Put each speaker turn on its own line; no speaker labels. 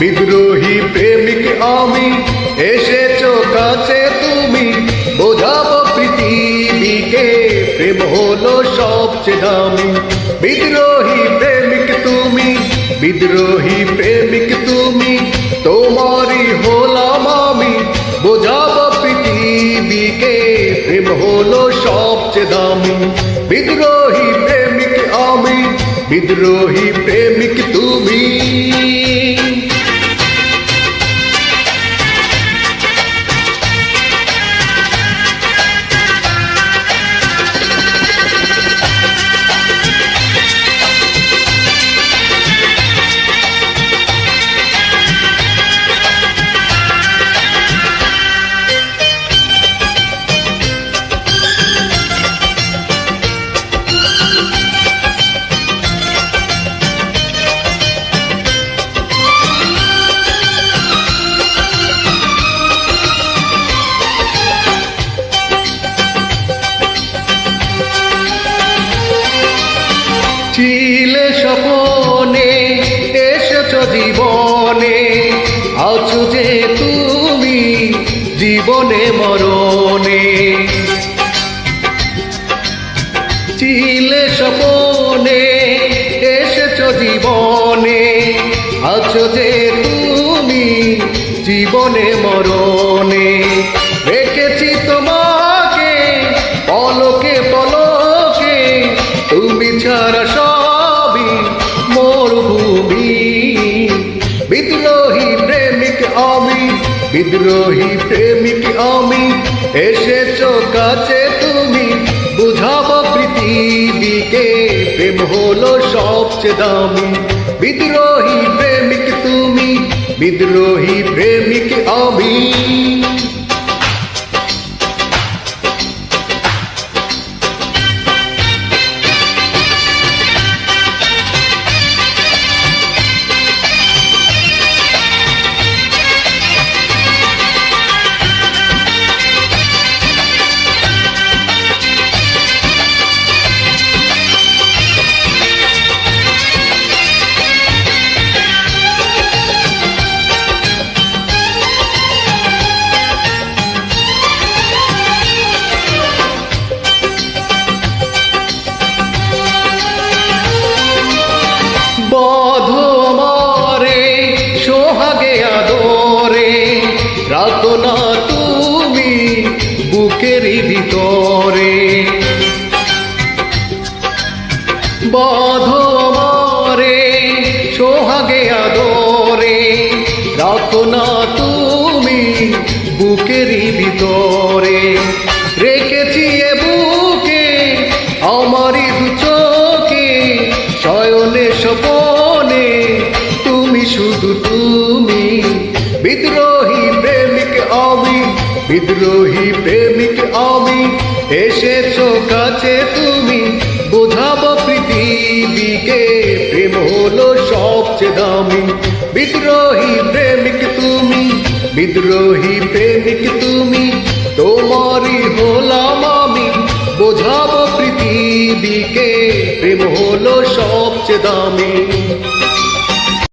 বিদ্রোহী প্রেমিক আমি, এসেছ কাছে তুমি। বোঝাবো পৃথিবীকে, প্রেম হলো সবচেয়ে দামি। বিদ্রোহী প্রেমিক তুমি, বিদ্রোহী প্রেমিক তুমি, তোমারই হলাম আমি। বোঝাবো পৃথিবীকে, প্রেম হলো সবচেয়ে দামি। বিদ্রোহী প্রেমিক আমি, বিদ্রোহী প্রেমিক তুমি। আছো যে তুমি জীবনে মরণে। চিলে সপনে এসেছ জীবনে। আছো যে তুমি জীবনে মরণে। আমি, বিদ্রোহী প্রেমিক আমি, এসেছ কাছে তুমি, বুঝাবো পৃথিবীকে, প্রেম হলো সবচেয়ে দামি। বিদ্রোহী প্রেমিক তুমি, বিদ্রোহী প্রেমিক আমি। রাখো না তুমি বুকেরই ভিতরে। বধ আমারে সোহাগে আদরে রাখো না তুমি বুকেরই ভিতরে। রেখেছি এ বুকে আমারই দু চোখে, শয়নে স্বপনে তুমি শুধু তুমি। বিদ্রোহী বিদ্রোহী প্রেমিক আমি, এসেছ কাছে তুমি। বোঝাবো পৃথিবীকে, প্রেম হলো সবচেয়ে দামি। বিদ্রোহী প্রেমিক তুমি, বিদ্রোহী প্রেমিক তুমি, তোমারই হলাম আমি। বোঝাবো পৃথিবীকে, প্রেম হলো সবচেয়ে দামি।